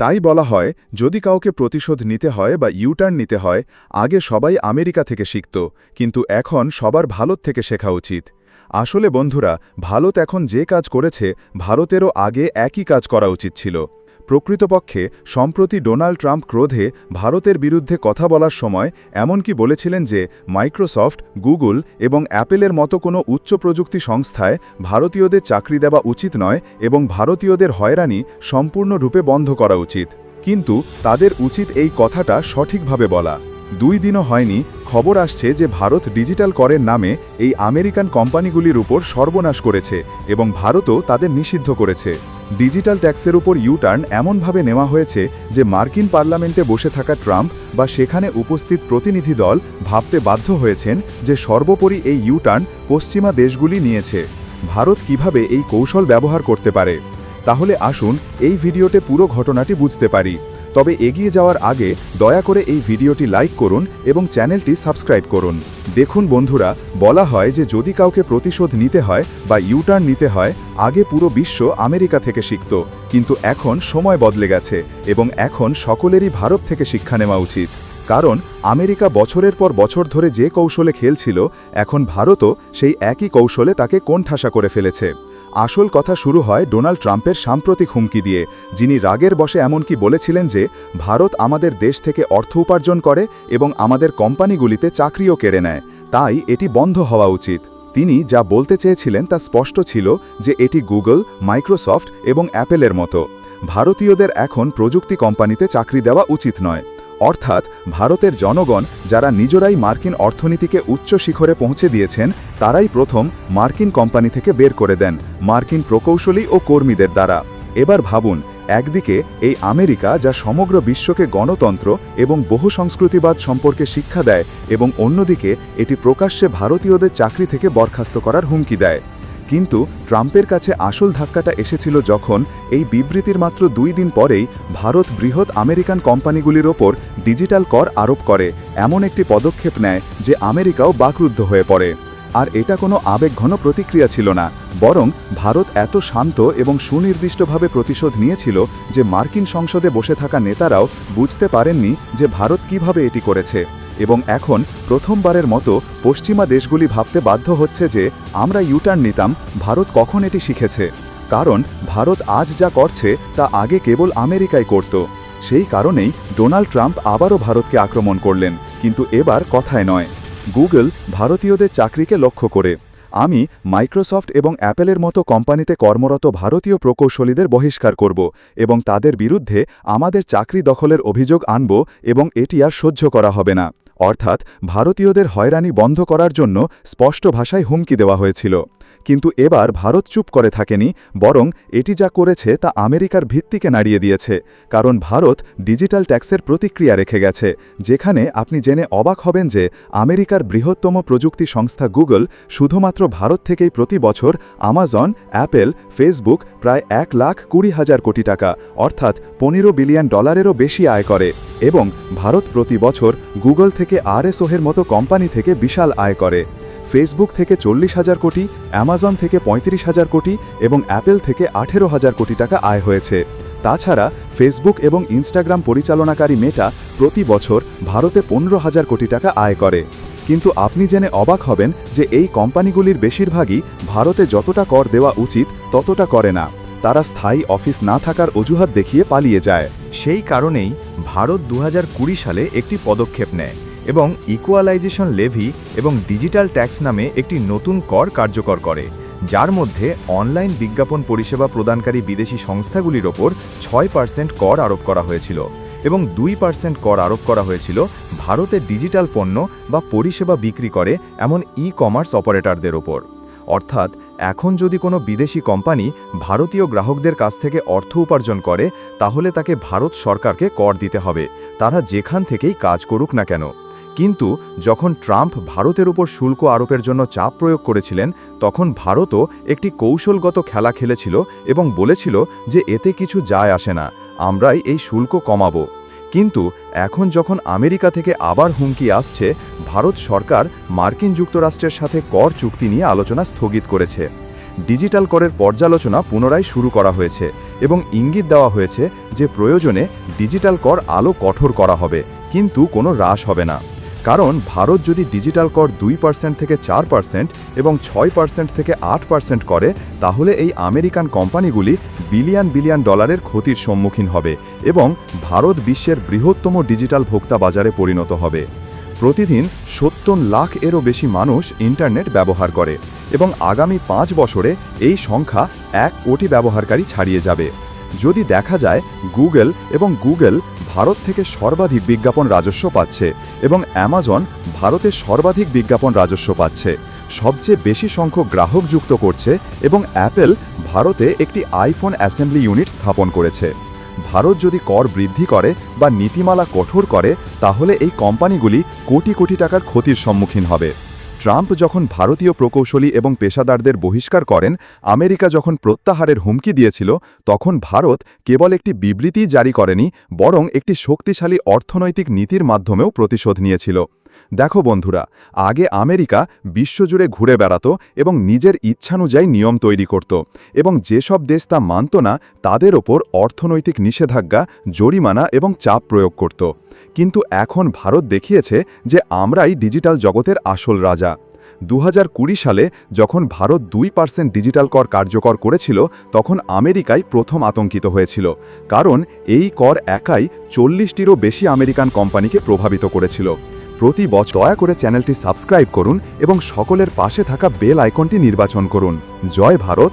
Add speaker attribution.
Speaker 1: তাই বলা হয়, যদি কাউকে প্রতিশোধ নিতে হয় বা ইউটার্ন নিতে হয়, আগে সবাই আমেরিকা থেকে শিখত, কিন্তু এখন সবার ভারত থেকে শেখা উচিত। আসলে বন্ধুরা, ভারত এখন যে কাজ করেছে, ভারতেরও আগে একই কাজ করা উচিত ছিল। প্রকৃতপক্ষে, সম্প্রতি ডোনাল্ড ট্রাম্প ক্রোধে ভারতের বিরুদ্ধে কথা বলার সময় এমনকি বলেছিলেন যে, মাইক্রোসফট, গুগল এবং অ্যাপেলের মতো কোনো উচ্চ প্রযুক্তি সংস্থায় ভারতীয়দের চাকরি দেওয়া উচিত নয় এবং ভারতীয়দের হয়রানি সম্পূর্ণরূপে বন্ধ করা উচিত। কিন্তু তাদের উচিত এই কথাটা সঠিকভাবে বলা। দুই দিনও হয়নি, খবর আসছে যে ভারত ডিজিটাল করের নামে এই আমেরিকান কোম্পানিগুলির উপর সর্বনাশ করেছে এবং ভারতও তাদের নিষিদ্ধ করেছে। ডিজিটাল ট্যাক্সের উপর ইউটার্ন এমনভাবে নেওয়া হয়েছে যে মার্কিন পার্লামেন্টে বসে থাকা ট্রাম্প বা সেখানে উপস্থিত প্রতিনিধি দল ভাবতে বাধ্য হয়েছেন যে সর্বোপরি এই ইউটার্ন পশ্চিমা দেশগুলি নিয়েছে। ভারত কীভাবে এই কৌশল ব্যবহার করতে পারে? তাহলে আসুন এই ভিডিওতে পুরো ঘটনাটি বুঝতে পারি। তবে এগিয়ে যাওয়ার আগে দয়া করে এই ভিডিওটি লাইক করুন এবং চ্যানেলটি সাবস্ক্রাইব করুন। দেখুন বন্ধুরা, বলা হয় যে যদি কাউকে প্রতিশোধ নিতে হয় বা ইউটার্ন নিতে হয়, আগে পুরো বিশ্ব আমেরিকা থেকে শিখত। কিন্তু এখন সময় বদলে গেছে এবং এখন সকলেরই ভারত থেকে শিক্ষা নেওয়া উচিত। কারণ আমেরিকা বছরের পর বছর ধরে যে কৌশলে খেলছিল, এখন ভারতও সেই একই কৌশলে তাকে কোণঠাসা করে ফেলেছে। আসল কথা শুরু হয় ডোনাল্ড ট্রাম্পের সাম্প্রতিক হুমকি দিয়ে, যিনি রাগের বসে এমনকি বলেছিলেন যে, ভারত আমাদের দেশ থেকে অর্থ উপার্জন করে এবং আমাদের কোম্পানিগুলিতে চাকরিও কেড়ে নেয়। তাই এটি বন্ধ হওয়া উচিত। তিনি যা বলতে চেয়েছিলেন তা স্পষ্ট ছিল যে, এটি গুগল, মাইক্রোসফট এবং অ্যাপেলের মতো। ভারতীয়দের এখন প্রযুক্তি কোম্পানিতে চাকরি দেওয়া উচিত নয়। অর্থাৎ ভারতের জনগণ যারা নিজেরাই মার্কিন অর্থনীতিকে উচ্চ শিখরে পৌঁছে দিয়েছেন, তারাই প্রথম মার্কিন কোম্পানি থেকে বের করে দেন মার্কিন প্রকৌশলী ও কর্মীদের দ্বারা। এবার ভাবুন, একদিকে এই আমেরিকা যা সমগ্র বিশ্বকে গণতন্ত্র এবং বহু সংস্কৃতিবাদ সম্পর্কে শিক্ষা দেয় এবং অন্যদিকে এটি প্রকাশ্যে ভারতীয়দের চাকরি থেকে বরখাস্ত করার হুমকি দেয়। কিন্তু ট্রাম্পের কাছে আসল ধাক্কাটা এসেছিল যখন এই বিবৃতির মাত্র দুই দিন পরেই ভারত বৃহৎ আমেরিকান কোম্পানিগুলির ওপর ডিজিটাল কর আরোপ করে। এমন একটি পদক্ষেপ নেয় যে আমেরিকাও বাকরুদ্ধ হয়ে পড়ে। আর এটা কোনো আবেগঘন প্রতিক্রিয়া ছিল না, বরং ভারত এত শান্ত এবং সুনির্দিষ্টভাবে প্রতিশোধ নিয়েছিল যে মার্কিন সংসদে বসে থাকা নেতারাও বুঝতে পারেননি যে ভারত কীভাবে এটি করেছে। এবং এখন প্রথমবারের মতো পশ্চিমা দেশগুলি ভাবতে বাধ্য হচ্ছে যে আমরা ইউটার্ন নিতাম, ভারত কখন এটি শিখেছে। কারণ ভারত আজ যা করছে তা আগে কেবল আমেরিকায় করত। সেই কারণেই ডোনাল্ড ট্রাম্প আবারও ভারতকে আক্রমণ করলেন, কিন্তু এবার কথায় নয়। গুগল ভারতীয়দের চাকরিকে লক্ষ্য করে। আমি মাইক্রোসফট এবং অ্যাপেলের মতো কোম্পানিতে কর্মরত ভারতীয় প্রকৌশলীদের বহিষ্কার করব এবং তাদের বিরুদ্ধে আমাদের চাকরি দখলের অভিযোগ আনব এবং এটি আর সহ্য করা হবে না। অর্থাৎ ভারতীয়দের হয়রানি বন্ধ করার জন্য স্পষ্ট ভাষায় হুমকি দেওয়া হয়েছিল। কিন্তু এবার ভারত চুপ করে থাকেনি, বরং এটি যা করেছে তা আমেরিকার ভিত্তিকে নাড়িয়ে দিয়েছে, কারণ ভারত ডিজিটাল ট্যাক্সের প্রতিক্রিয়া রেখে গেছে, যেখানে আপনি জেনে অবাক হবেন যে আমেরিকার বৃহত্তম প্রযুক্তি সংস্থা গুগল শুধুমাত্র ভারত থেকেই প্রতি বছর আমাজন, অ্যাপেল, ফেসবুক প্রায় এক লাখ কুড়ি হাজার কোটি টাকা, অর্থাৎ পনেরো বিলিয়ন ডলারেরও বেশি আয় করে, এবং ভারত প্রতি বছর গুগল থেকে আরএসওহের মতো কোম্পানি থেকে বিশাল আয় করে। ফেসবুক থেকে চল্লিশ হাজার কোটি অ্যামাজন থেকে পঁয়ত্রিশ হাজার কোটি এবং অ্যাপেল থেকে আঠেরো হাজার কোটি টাকা আয় হয়েছে। তাছাড়া ফেসবুক এবং ইনস্টাগ্রাম পরিচালনাকারী মেটা প্রতি বছর ভারতে পনেরো হাজার কোটি টাকা আয় করে। কিন্তু আপনি জেনে অবাক হবেন যে এই কোম্পানিগুলির বেশিরভাগই ভারতে যতটা কর দেওয়া উচিত ততটা করে না। তারা স্থায়ী অফিস না থাকার অজুহাত দেখিয়ে পালিয়ে যায়।
Speaker 2: সেই কারণেই ভারত দু হাজার কুড়ি সালে একটি পদক্ষেপ নেয়। এবং ইকুয়ালাইজেশন লেভি এবং ডিজিটাল ট্যাক্স নামে একটি নতুন কর কার্যকর করে, যার মধ্যে অনলাইন বিজ্ঞাপন পরিষেবা প্রদানকারী বিদেশি সংস্থাগুলির ওপর ছয় পার্সেন্ট কর আরোপ করা হয়েছিল এবং দুই পার্সেন্ট কর আরোপ করা হয়েছিল ভারতে ডিজিটাল পণ্য বা পরিষেবা বিক্রি করে এমন ই কমার্স অপারেটরদের ওপর। অর্থাৎ, এখন যদি কোনো বিদেশি কোম্পানি ভারতীয় গ্রাহকদের কাছ থেকে অর্থ উপার্জন করে, তাহলে তাকে ভারত সরকারকে কর দিতে হবে, তারা যেখান থেকেই কাজ করুক না কেন। কিন্তু যখন ট্রাম্প ভারতের উপর শুল্ক আরোপের জন্য চাপ প্রয়োগ করেছিলেন, তখন ভারতও একটি কৌশলগত খেলা খেলেছিল এবং বলেছিল যে এতে কিছু যায় আসে না, আমরাই এই শুল্ক কমাবো। কিন্তু এখন যখন আমেরিকা থেকে আবার হুমকি আসছে, ভারত সরকার মার্কিন যুক্তরাষ্ট্রের সাথে কর চুক্তি নিয়ে আলোচনা স্থগিত করেছে। ডিজিটাল করের পর্যালোচনা পুনরায় শুরু করা হয়েছে এবং ইঙ্গিত দেওয়া হয়েছে যে প্রয়োজনে ডিজিটাল কর আলো কঠোর করা হবে, কিন্তু কোনো হ্রাস হবে না। কারণ ভারত যদি ডিজিটাল কর দুই পার্সেন্ট থেকে চার পার্সেন্ট এবং ছয় পার্সেন্ট থেকে আট পার্সেন্ট করে, তাহলে এই আমেরিকান কোম্পানিগুলি বিলিয়ন বিলিয়ন ডলারের ক্ষতির সম্মুখীন হবে এবং ভারত বিশ্বের বৃহত্তম ডিজিটাল ভোক্তা বাজারে পরিণত হবে। প্রতিদিন সত্তর লাখ এরও বেশি মানুষ ইন্টারনেট ব্যবহার করে এবং আগামী পাঁচ বছরে এই সংখ্যা এক কোটি ব্যবহারকারী ছাড়িয়ে যাবে। যদি দেখা যায় গুগল এবং গুগল ভারত থেকে সর্বাধিক বিজ্ঞাপন রাজস্ব পাচ্ছে এবং অ্যামাজন ভারতে সর্বাধিক বিজ্ঞাপন রাজস্ব পাচ্ছে। সবচেয়ে বেশি সংখ্যক গ্রাহক যুক্ত করছে এবং অ্যাপেল ভারতে একটি আইফোন অ্যাসেম্বলি ইউনিট স্থাপন করেছে। ভারত যদি কর বৃদ্ধি করে বা নীতিমালা কঠোর করে, তাহলে এই কোম্পানিগুলি কোটি কোটি টাকার ক্ষতির সম্মুখীন হবে। ট্রাম্প যখন ভারতীয় প্রকৌশলী এবং পেশাদারদের বহিষ্কার করেন, আমেরিকা যখন প্রত্যাহারের হুমকি দিয়েছিল, তখন ভারত কেবল একটি বিবৃতি জারি করেনি, বরং একটি শক্তিশালী অর্থনৈতিক নীতির মাধ্যমেও প্রতিশোধ নিয়েছিল। দেখো বন্ধুরা, আগে আমেরিকা বিশ্বজুড়ে ঘুরে বেড়াত এবং নিজের ইচ্ছানুযায়ী নিয়ম তৈরি করত এবং যেসব দেশ তা মানত না, তাদের ওপর অর্থনৈতিক নিষেধাজ্ঞা, জরিমানা এবং চাপ প্রয়োগ করত। কিন্তু এখন ভারত দেখিয়েছে যে আমরাই ডিজিটাল জগতের আসল রাজা। দু হাজার কুড়ি সালে যখন ভারত দুই পার্সেন্ট ডিজিটাল কর কার্যকর করেছিল, তখন আমেরিকাই প্রথম আতঙ্কিত হয়েছিল, কারণ এই কর একাই চল্লিশটিরও বেশি আমেরিকান কোম্পানিকে প্রভাবিত করেছিল। প্রতি বছর দয়া করে চ্যানেলটি সাবস্ক্রাইব করুন এবং সকলের পাশে থাকা বেল আইকনটি নির্বাচন করুন। জয় ভারত।